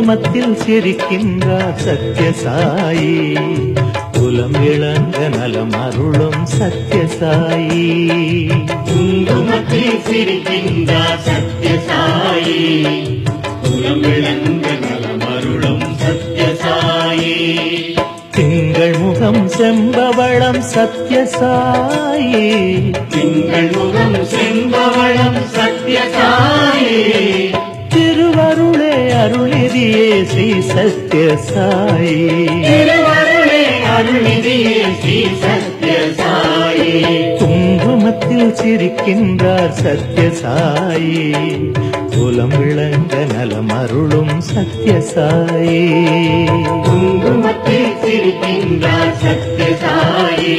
குங்குமத்தில் சிரிக்கின்றார் சத்யசாயி. குலம் இளங்க நலம் அருளும் சத்யசாயி. குங்குமத்தில் சிரிக்கின்றார் சத்யசாயி. குலம் விளங்க நலமருளும் சத்யசாயி. திங்கள் முகம் செம்பவளம் சத்யசாயி. திங்கள் முகம் செம்பவளம் சத்யசாயி. ஸ்ரீ ஸ்ரீ சத்யசாயி குங்குமத்தில் சிரிக்கின்றார் சத்யசாயி குலம் விளங்க நலம் அருளும் சத்யசாயி குங்குமத்தில் சிரிக்கின்றார் சத்யசாயி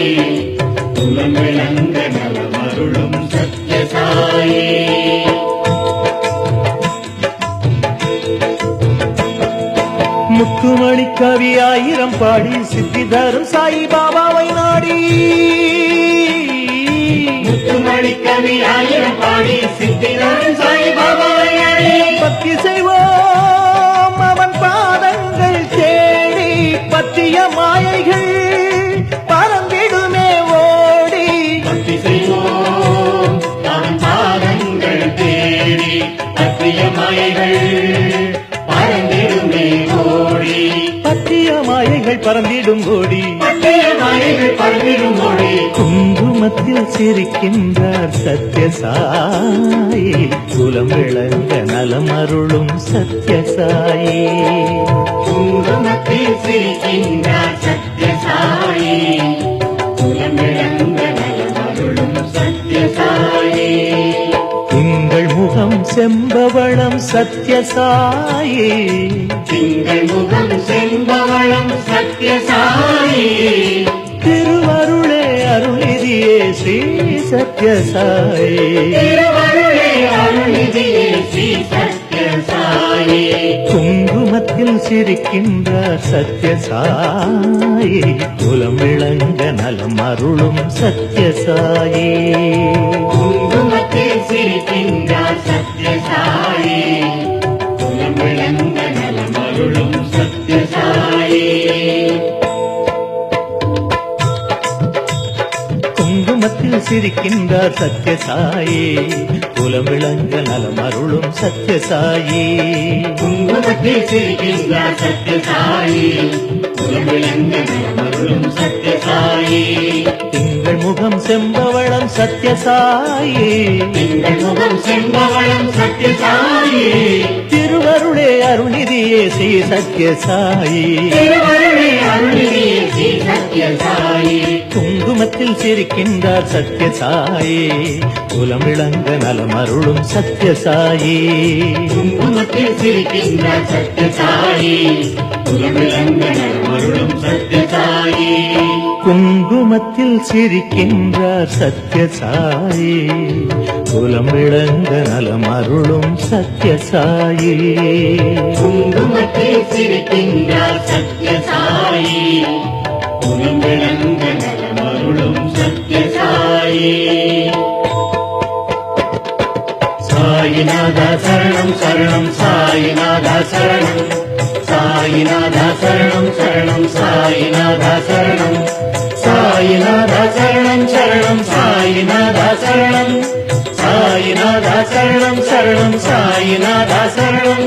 குலம் விளங்க ஆயிரம் பாடி சித்தி தரும் சாய் பாபாவை நாடி. முத்துமணி கவி ஆயிரம் பாடி சித்திரம் சாய்பாபாவை அழி பக்தி செய்வோம். மாயைகள் பறந்திடும் ஓடி பறந்திடும் ஓடி குங்குமத்தில் சிரிக்கின்றார் சத்யசாயி குலம் விளங்க நலம் அருளும் சத்யசாயி குங்குமத்தில் சிரிக்கின்றார் சத்யசாயி குலம் விளங்க நலமருளும் சத்யசாயி திங்கள் முகம் செம்பவளம் சத்யசாயி சத்ய சாயி குங்குமத்தில் சிரிக்கின்றார் சத்ய சாயி குலம் விளங்க நலம் அருளும் சத்ய சாயி குங்குமத்தில் சிரிக்கின்றார் சத்ய சாயி சிரிக்கின்றார் சத்யசாயி குலம் விளங்க நலம் அருளும் சத்யசாயி குங்குமத்தில் சிரிக்கின்றார் சத்யசாயி குலம் விளங்க நலமருளும் சத்யசாயி திங்கள் முகம் செம்பவளம் சத்யசாயி திங்கள் முகம் செம்பவளம் சத்யசாயி திருவருளே அருணிதியே ஸ்ரீ சத்யசாயி திருவருளே அருள்நிதியே ஸ்ரீ சத்யசாயி குங்குமத்தில் சிரிக்கின்றார் சத்யசாயி குலம் விளங்க நலம் அருளும் சத்யசாயி குங்குமத்தில் சிரிக்கின்றார் சத்யசாயி குலம் விளங்க நலமருளும் சத்யசாயி குங்குமத்தில் சிரிக்கின்றார் சத்யசாயி குலம் விளங்க நலம் அருளும் சத்யசாயி குங்குமத்தில் சிரிக்கின்றார் சத்யசாயி குலம் விளங்க సాయినాథ శరణం శరణం సాయినాథ శరణం సాయినాథ శరణం శరణం సాయినాథ శరణం సాయినాథ శరణం శరణం సాయినాథ శరణం సాయినాథ శరణం శరణం సాయినాథ శరణం